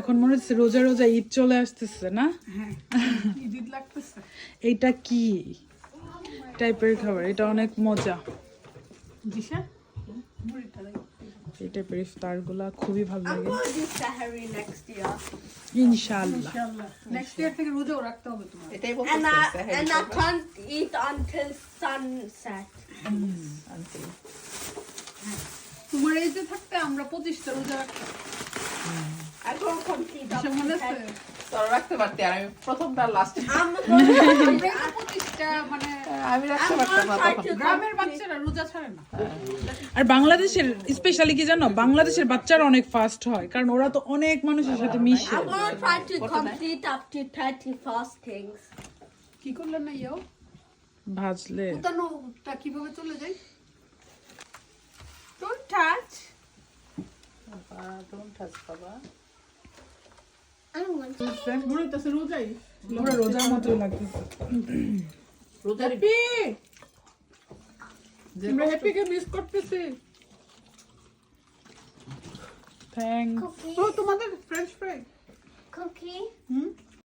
এখন মনে হচ্ছে রোজা রোজা ঈদ চলে আসতেছে না? হ্যাঁ এইটা কি টাইপের খাবার? এটা অনেক মজা। দিশা? এই টাইপের ইফতারগুলা খুবই ভালো লাগে। ইনশাআল্লাহ। ইনশাআল্লাহ। নেক্সট ইয়ার থেকে রোজাও রাখতে হবে তোমার। এটাই And I, and I can't eat until sunset. Aunty তোমার এই যে থাকতে আমরা পঁচিশটা রোজা রাখতাম। মনে আছে? রাখতে পারতি আর আমি প্রথমটা লাস্ট I'm gonna, আমরা এই যে পঁচিশটা মানে আমি রাখতে পারতাম না তখন। গ্রামের বাচ্চারা রোজা ছাড়ে না। আর বাংলাদেশের স্পেশালি কি জানো? বাংলাদেশের বাচ্চারা অনেক ফাস্ট হয় কারণ ওরা তো অনেক মানুষের সাথে মিশে। I'm gonna try to complete up to 30 fastings. কি করলেন না ইয়েও? ভাজলে। কীভাবে চলে যায়? ডোন্ট touch বাবা মুড়িতেছে রোজাই পুরো রোজার মতোই লাগতেছে রোজার আমরা হ্যাপিকে মিস করতেছি। থ্যাংক. তোমাদের ফ্রেঞ্চ ফ্রাই কুকি হুম?